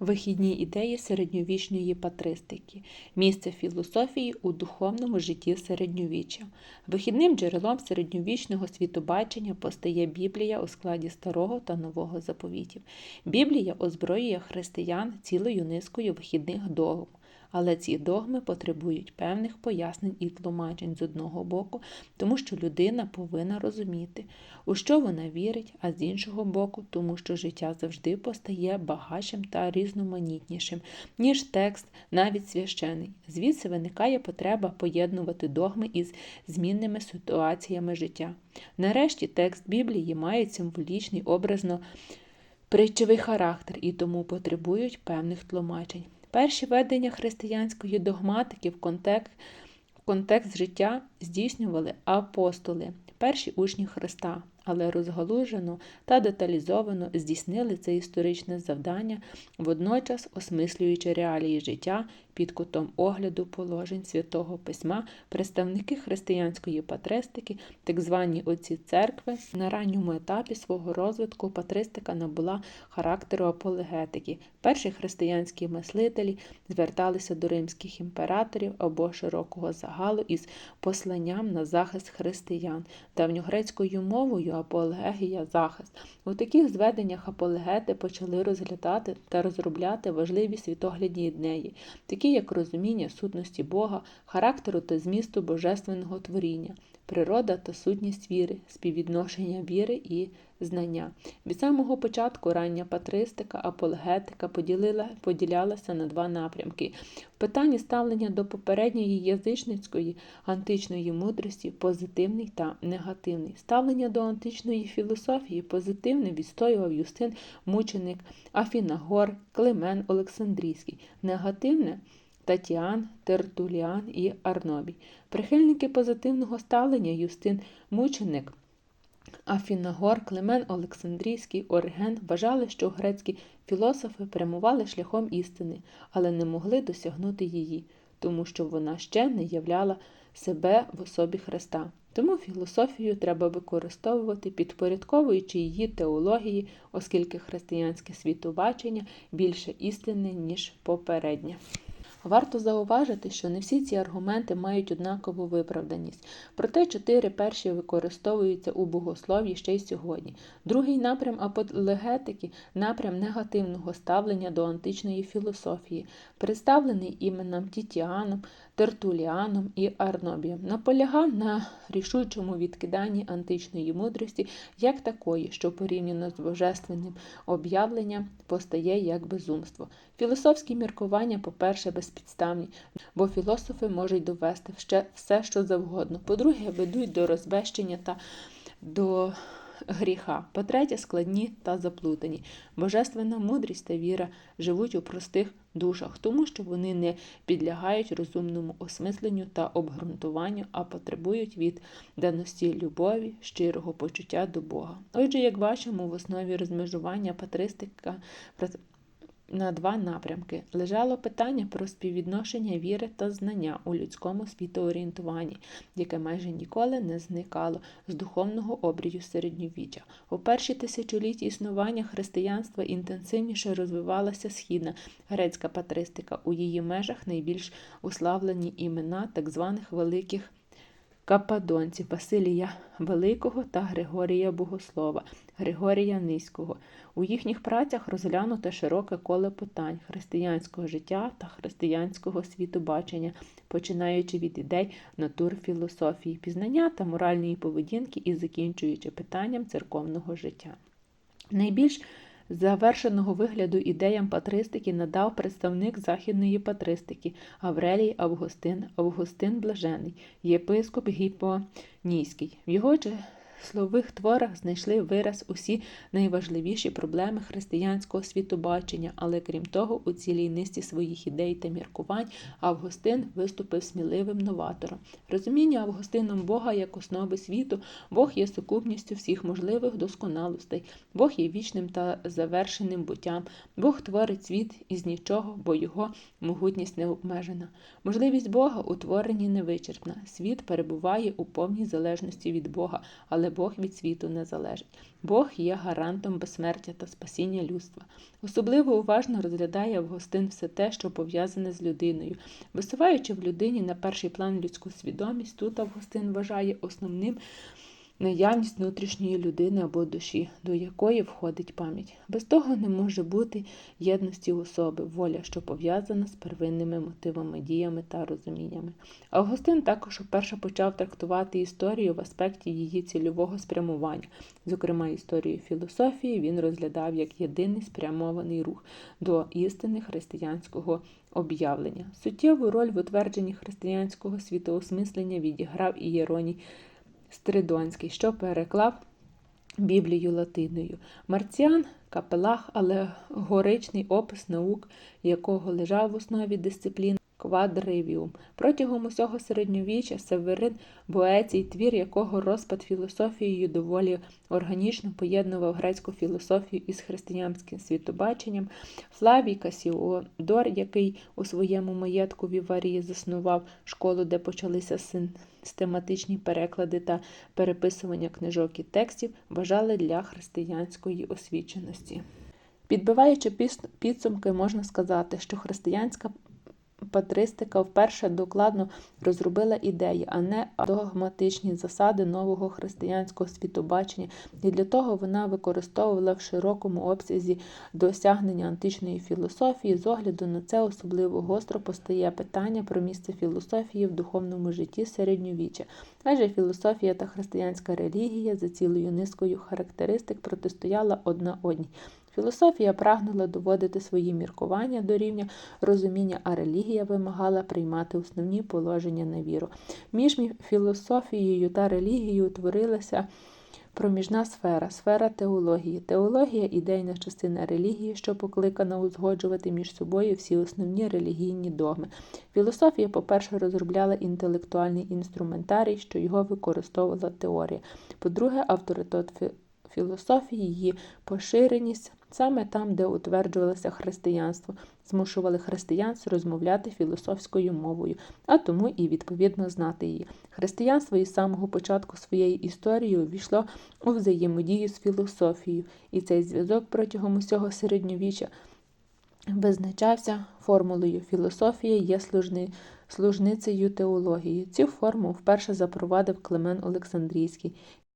Вихідні ідеї середньовічної патристики, місце філософії у духовному житті середньовіччя. Вихідним джерелом середньовічного світобачення постає Біблія у складі старого та нового заповітів. Біблія озброює християн цілою низкою вихідних догм. Але ці догми потребують певних пояснень і тлумачень з одного боку, тому що людина повинна розуміти, у що вона вірить, а з іншого боку, тому що життя завжди постає багатшим та різноманітнішим, ніж текст, навіть священий. Звідси виникає потреба поєднувати догми із змінними ситуаціями життя. Нарешті текст Біблії має символічний образно притчевий характер і тому потребують певних тлумачень. Перші ведення християнської догматики в контекст, в контекст життя здійснювали апостоли, перші учні Христа, але розгалужено та деталізовано здійснили це історичне завдання, водночас осмислюючи реалії життя під кутом огляду положень святого письма, представники християнської патристики, так звані отці церкви, на ранньому етапі свого розвитку патристика набула характеру апологетики. Перші християнські мислителі зверталися до римських імператорів або широкого загалу із посланням на захист християн, давньогрецькою мовою апологія захист. У таких зведеннях апологети почали розглядати та розробляти важливі світоглядні ідеї, такі як розуміння сутності Бога, характеру та змісту божественного творіння, природа та сутність віри, співвідношення віри і знання. Від самого початку рання патристика, апологетика поділила, поділялася на два напрямки. В питанні ставлення до попередньої язичницької античної мудрості позитивний та негативний. Ставлення до античної філософії позитивне відстоював Юстин, мученик, Афінагор, Климен Олександрійський. Негативне Татіан, Тертуліан і Арнобій. Прихильники позитивного ставлення Юстин Мученик, Афінагор, Клемен Олександрійський, Ориген вважали, що грецькі філософи прямували шляхом істини, але не могли досягнути її, тому що вона ще не являла себе в особі Христа. Тому філософію треба використовувати, підпорядковуючи її теології, оскільки християнське світобачення більше істинне, ніж попереднє. Варто зауважити, що не всі ці аргументи мають однакову виправданість, проте чотири перші використовуються у богослов'ї ще й сьогодні. Другий напрям апологетики – напрям негативного ставлення до античної філософії, представлений іменем Тітіаном, Тертуліаном і Арнобієм, наполягав на рішучому відкиданні античної мудрості як такої, що порівняно з божественним об'явленням постає як безумство. Філософські міркування, по-перше, безпідставні, бо філософи можуть довести ще все, що завгодно. По-друге, ведуть до розбещення та до гріха. По-третє, складні та заплутані. Божественна мудрість та віра живуть у простих душах, тому що вони не підлягають розумному осмисленню та обґрунтуванню, а потребують від даності любові, щирого почуття до Бога. Отже, як бачимо, в основі розмежування патристика на два напрямки лежало питання про співвідношення віри та знання у людському світоорієнтуванні, яке майже ніколи не зникало з духовного обрію середньовіччя. У перші тисячолітті існування християнства інтенсивніше розвивалася східна грецька патристика. У її межах найбільш уславлені імена так званих великих. Кападонців Василія Великого та Григорія Богослова, Григорія Низького. У їхніх працях розглянуте широке коло питань християнського життя та християнського світобачення, починаючи від ідей натур філософії, пізнання та моральної поведінки і закінчуючи питанням церковного життя. Найбільш Завершеного вигляду ідеям патристики надав представник західної патристики Аврелій Августин, Августин Блажений, єпископ Гіпонійський. В його слових творах знайшли вираз усі найважливіші проблеми християнського світобачення, але крім того, у цілій низці своїх ідей та міркувань Августин виступив сміливим новатором. Розуміння Августином Бога як основи світу, Бог є сукупністю всіх можливих досконалостей, Бог є вічним та завершеним буттям, Бог творить світ із нічого, бо його могутність не обмежена. Можливість Бога у творенні невичерпна. Світ перебуває у повній залежності від Бога, але Бог від світу не залежить. Бог є гарантом безсмертя та спасіння людства. Особливо уважно розглядає Августин все те, що пов'язане з людиною. Висуваючи в людині на перший план людську свідомість, тут Августин вважає основним наявність внутрішньої людини або душі, до якої входить пам'ять. Без того не може бути єдності особи, воля, що пов'язана з первинними мотивами, діями та розуміннями. Августин також вперше почав трактувати історію в аспекті її цільового спрямування. Зокрема, історію філософії він розглядав як єдиний спрямований рух до істини християнського об'явлення. Суттєву роль в утвердженні християнського світоосмислення відіграв і Єроній Стридонський, що переклав Біблію латиною. Марціан капелах, алегоричний опис наук, якого лежав в основі дисциплін квадривіум. Протягом усього середньовіччя Северин Боецій, твір якого розпад філософією доволі органічно поєднував грецьку філософію із християнським світобаченням, Флавій Касіодор, який у своєму маєтку Віварії заснував школу, де почалися систематичні переклади та переписування книжок і текстів, вважали для християнської освіченості. Підбиваючи підсумки, можна сказати, що християнська патристика вперше докладно розробила ідеї, а не догматичні засади нового християнського світобачення, і для того вона використовувала в широкому обсязі досягнення античної філософії. З огляду на це особливо гостро постає питання про місце філософії в духовному житті середньовіччя, адже філософія та християнська релігія за цілою низкою характеристик протистояла одна одній. Філософія прагнула доводити свої міркування до рівня розуміння, а релігія вимагала приймати основні положення на віру. Між філософією та релігією утворилася проміжна сфера, сфера теології. Теологія ідейна частина релігії, що покликана узгоджувати між собою всі основні релігійні догми. Філософія, по-перше, розробляла інтелектуальний інструментарій, що його використовувала теорія. По-друге, авторитет філософії, її поширеність саме там, де утверджувалося християнство, змушували християнців розмовляти філософською мовою, а тому і відповідно знати її. Християнство із самого початку своєї історії увійшло у взаємодію з філософією, і цей зв'язок протягом усього середньовіччя визначався формулою філософія є служни, служницею теології. Цю форму вперше запровадив Клемен Олександрійський.